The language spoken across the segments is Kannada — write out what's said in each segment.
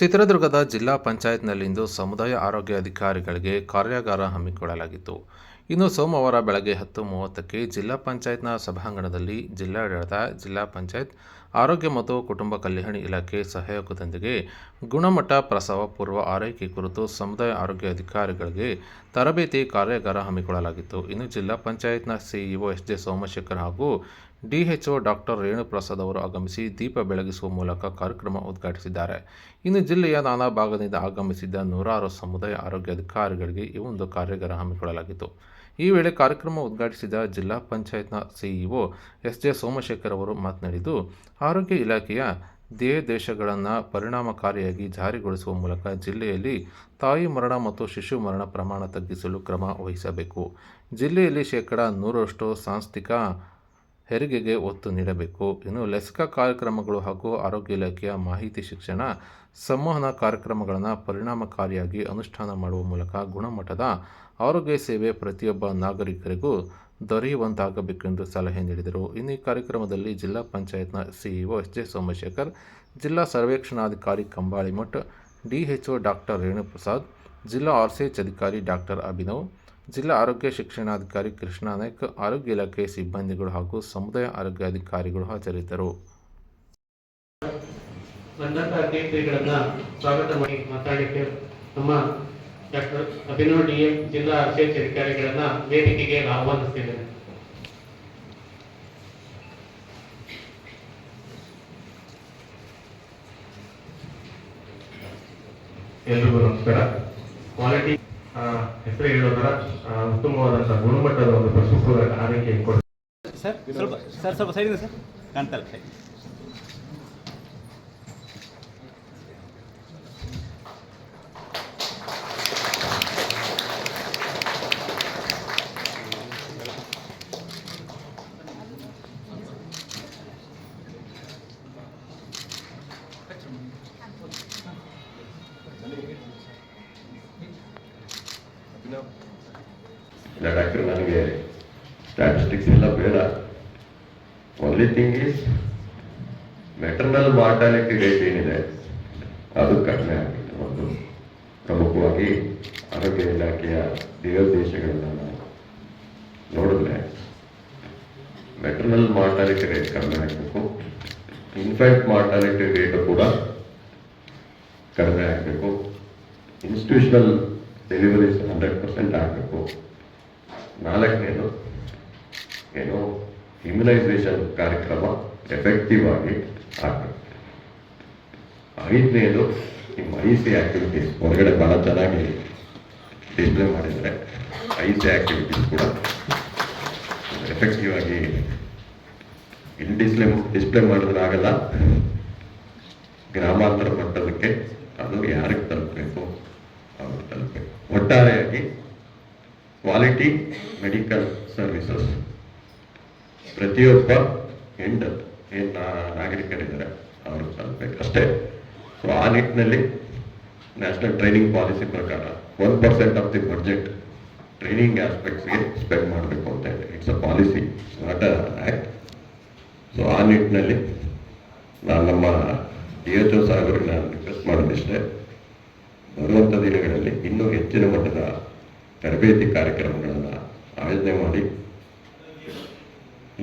ಚಿತ್ರದುರ್ಗದ ಜಿಲ್ಲಾ ಪಂಚಾಯತ್ನಲ್ಲಿಂದು ಸಮುದಾಯ ಆರೋಗ್ಯ ಅಧಿಕಾರಿಗಳಿಗೆ ಕಾರ್ಯಾಗಾರ ಹಮ್ಮಿಕೊಳ್ಳಲಾಗಿತ್ತು. ಇನ್ನು ಸೋಮವಾರ ಬೆಳಗ್ಗೆ ಹತ್ತು ಮೂವತ್ತಕ್ಕೆ ಜಿಲ್ಲಾ ಪಂಚಾಯತ್ನ ಸಭಾಂಗಣದಲ್ಲಿ ಜಿಲ್ಲಾಡಳಿತ, ಜಿಲ್ಲಾ ಪಂಚಾಯತ್ ಆರೋಗ್ಯ ಮತ್ತು ಕುಟುಂಬ ಕಲ್ಯಾಣ ಇಲಾಖೆ ಸಹಯೋಗದೊಂದಿಗೆ ಗುಣಮಟ್ಟ ಪ್ರಸವ ಪೂರ್ವ ಆರೈಕೆ ಕುರಿತು ಸಮುದಾಯ ಆರೋಗ್ಯ ಅಧಿಕಾರಿಗಳಿಗೆ ತರಬೇತಿ ಕಾರ್ಯಾಗಾರ ಹಮ್ಮಿಕೊಳ್ಳಲಾಗಿತ್ತು. ಇನ್ನು ಜಿಲ್ಲಾ ಪಂಚಾಯತ್ನ ಸಿಇಒ ಎಸ್ ಜೆ ಸೋಮಶೇಖರ್ ಹಾಗೂ ಡಿಎಚ್ಒ ಡಾಕ್ಟರ್ ರೇಣುಪ್ರಸಾದ್ ಅವರು ಆಗಮಿಸಿ ದೀಪ ಬೆಳಗಿಸುವ ಮೂಲಕ ಕಾರ್ಯಕ್ರಮ ಉದ್ಘಾಟಿಸಿದ್ದಾರೆ. ಇನ್ನು ಜಿಲ್ಲೆಯ ನಾನಾ ಭಾಗದಿಂದ ಆಗಮಿಸಿದ್ದ ನೂರಾರು ಸಮುದಾಯ ಆರೋಗ್ಯ ಅಧಿಕಾರಿಗಳಿಗೆ ಈ ಒಂದು ಕಾರ್ಯಾಗಾರ ಹಮ್ಮಿಕೊಳ್ಳಲಾಗಿತ್ತು. ಈ ವೇಳೆ ಕಾರ್ಯಕ್ರಮ ಉದ್ಘಾಟಿಸಿದ ಜಿಲ್ಲಾ ಪಂಚಾಯತ್ನ ಸಿಇಒ ಎಸ್ ಜೆ ಸೋಮಶೇಖರ್ ಅವರು ಮಾತನಾಡಿದ್ದು, ಆರೋಗ್ಯ ಇಲಾಖೆಯ ಧ್ಯೇಯೋದ್ದೇಶಗಳನ್ನು ಪರಿಣಾಮಕಾರಿಯಾಗಿ ಜಾರಿಗೊಳಿಸುವ ಮೂಲಕ ಜಿಲ್ಲೆಯಲ್ಲಿ ತಾಯಿ ಮರಣ ಮತ್ತು ಶಿಶು ಮರಣ ಪ್ರಮಾಣ ತಗ್ಗಿಸಲು ಕ್ರಮ ವಹಿಸಬೇಕು. ಜಿಲ್ಲೆಯಲ್ಲಿ ಶೇಕಡ ನೂರರಷ್ಟು ಸಾಂಸ್ಥಿಕ ಹೆರಿಗೆಗೆ ಒತ್ತು ನೀಡಬೇಕು. ಇನ್ನು ಲಸಿಕಾ ಕಾರ್ಯಕ್ರಮಗಳು ಹಾಗೂ ಆರೋಗ್ಯ ಇಲಾಖೆಯ ಮಾಹಿತಿ ಶಿಕ್ಷಣ, ಸಂವಹನ ಕಾರ್ಯಕ್ರಮಗಳನ್ನು ಪರಿಣಾಮಕಾರಿಯಾಗಿ ಅನುಷ್ಠಾನ ಮಾಡುವ ಮೂಲಕ ಗುಣಮಟ್ಟದ ಆರೋಗ್ಯ ಸೇವೆ ಪ್ರತಿಯೊಬ್ಬ ನಾಗರಿಕರಿಗೂ ದೊರೆಯುವಂತಾಗಬೇಕೆಂದು ಸಲಹೆ ನೀಡಿದರು. ಇನ್ನು ಈ ಕಾರ್ಯಕ್ರಮದಲ್ಲಿ ಜಿಲ್ಲಾ ಪಂಚಾಯತ್ನ ಸಿಇಒ ಎಸ್ ಜೆ ಸೋಮಶೇಖರ್, ಜಿಲ್ಲಾ ಸರ್ವೇಕ್ಷಣಾಧಿಕಾರಿ ಕಂಬಾಳಿಮಠ್ ಡಿಎಚ್ಒ ಡಾಕ್ಟರ್ ರೇಣುಪ್ರಸಾದ್, ಜಿಲ್ಲಾ ಆರ್ಸಿಎಚ್ ಅಧಿಕಾರಿ ಡಾಕ್ಟರ್ ಅಭಿನವ್ ಜಿಲ್ಲಾ ಆರೋಗ್ಯ ಶಿಕ್ಷಣಾಧಿಕಾರಿ ಕೃಷ್ಣ ನಾಯ್ಕ್, ಆರೋಗ್ಯ ಇಲಾಖೆ ಸಿಬ್ಬಂದಿಗಳು ಹಾಗೂ ಸಮುದಾಯ ಆರೋಗ್ಯ ಅಧಿಕಾರಿಗಳು ಹಾಜರಿದ್ದರು. ಬಂದಂತ ಅತಿಥಿಗಳನ್ನ ಸ್ವಾಗತ ಮಾಡಿ ಮಾತಾಡಲಿಕ್ಕೆ ನಮ್ಮ ಡಾಕ್ಟರ್ ಅಭಿನವ್ ಡಿ ಎಂ ಜಿಲ್ಲಾ ವಿಶೇಷ ಅಧಿಕಾರಿಗಳನ್ನ ವೇದಿಕೆಗೆ ಆಹ್ವಾನಿಸ್ತಿದ್ದೇನೆ ಎಲ್ರಿಗೂ ನಮಸ್ಕಾರ. ಕ್ವಾಲಿಟಿ ಹೆಸರು ಹೇಳೋದರ ಉತ್ತಮವಾದಂತಹ ಗುಣಮಟ್ಟದ ಒಂದು ಪ್ರಶ್ನೆ ಆರೈಕೆ ಸರ್, ಸ್ವಲ್ಪ ಸರ್, ಸ್ವಲ್ಪ ಇದೆ, ಸರ್. ಕಾಣ್ತಲ್ಲ ಸೈಡ್ ಇಲ್ಲ ಡಾಕ್ಟರ್, ನನಗೆ ಸ್ಟ್ಯಾಟಿಸ್ಟಿಕ್ಸ್ ಎಲ್ಲ ಬೇಡ. Only thing is maternal mortality rate ಏನಿದೆ, ಅದು ಕಡಿಮೆ ಆಗಿದೆ. ಒಂದು ಪ್ರಮುಖವಾಗಿ ಆರೋಗ್ಯ ಇಲಾಖೆಯ ದೇಶಗಳನ್ನ ನಾವು ನೋಡಿದ್ರೆ ಮೆಟರ್ನಲ್ ಮಾರ್ಟಾಲಿಟಿ ರೇಟ್ ಕಡಿಮೆ ಆಗಬೇಕು. ಇನ್ಫ್ಯಾಂಟ್ ಮಾರ್ಟಾಲಿಟಿ ರೇಟ್ ಕೂಡ ಕಡಿಮೆ ಆಗಬೇಕು. ಇನ್ಸ್ಟಿಟ್ಯೂಷನಲ್ ಡೆಲಿವರೀಸ್ ಹಂಡ್ರೆಡ್ ಪರ್ಸೆಂಟ್ ಆಗಬೇಕು ನಾಲ್ಕನೇದು, ಏನು? ಇಮ್ಯುನೈಸೇಷನ್ ಕಾರ್ಯಕ್ರಮ ಎಫೆಕ್ಟಿವ್ ಆಗಿ ಆಗಬೇಕು. ಐದನೇದು, ನಿಮ್ಮ ಐ ಸಿ ಆಕ್ಟಿವಿಟೀಸ್ ಹೊರಗಡೆ ಭಾಳ ಚೆನ್ನಾಗಿ ಡಿಸ್ಪ್ಲೇ ಮಾಡಿದರೆ ಐ ಸಿ ಆ್ಯಕ್ಟಿವಿಟೀಸ್ ಕೂಡ ಎಫೆಕ್ಟಿವ್ ಆಗಿ ಇಲ್ಲಿ ಡಿಸ್ಪ್ಲೇ ಡಿಸ್ಪ್ಲೇ ಮಾಡಿದ್ರೆ ಆಗಲ್ಲ ಗ್ರಾಮಾಂತರ ಮಟ್ಟದಕ್ಕೆ ಅದು ಯಾರಿಗೆ ತಲುಪಬೇಕು? ಒಟ್ಟಾರೆಯಾಗಿ ಕ್ವಾಲಿಟಿ ಮೆಡಿಕಲ್ ಸರ್ವಿಸಸ್ ಪ್ರತಿಯೊಬ್ಬ ಹೆಂಡ ಏನು ನಾಗರಿಕರಿದ್ದಾರೆ, ಅವರು ತಲುಪಬೇಕು ಅಷ್ಟೇ ಸೊ ಆ ನಿಟ್ಟಿನಲ್ಲಿ ನ್ಯಾಷನಲ್ ಟ್ರೈನಿಂಗ್ ಪಾಲಿಸಿ ಪ್ರಕಾರ one percent of the budget training ಆಸ್ಪೆಕ್ಟ್ಸ್ಗೆ spend ಮಾಡಬೇಕು ಅಂತ ಹೇಳಿ. It's a policy not a so ಆ ನಿಟ್ಟಿನಲ್ಲಿ ನಾನು ನಮ್ಮ ಡಿ ಎಚ್ ಒ ಸಾಹೇಬರಿಗೆ ನಾನು ರಿಕ್ವೆಸ್ಟ್ ಮಾಡೋದಿಷ್ಟೇ ಬರುವಂಥ ಇನ್ನೂ ಹೆಚ್ಚಿನ ಮಟ್ಟದ ತರಬೇತಿ ಕಾರ್ಯಕ್ರಮಗಳನ್ನು ಆಯೋಜನೆ ಮಾಡಿ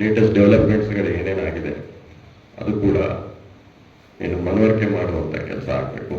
ಲೇಟೆಸ್ಟ್ ಡೆವಲಪ್ಮೆಂಟ್ಸ್ಗಳು ಏನೇನಾಗಿದೆ, ಅದು ಕೂಡ ಏನು ಮನವರಿಕೆ ಮಾಡುವಂಥ ಕೆಲಸ ಆಗಬೇಕು.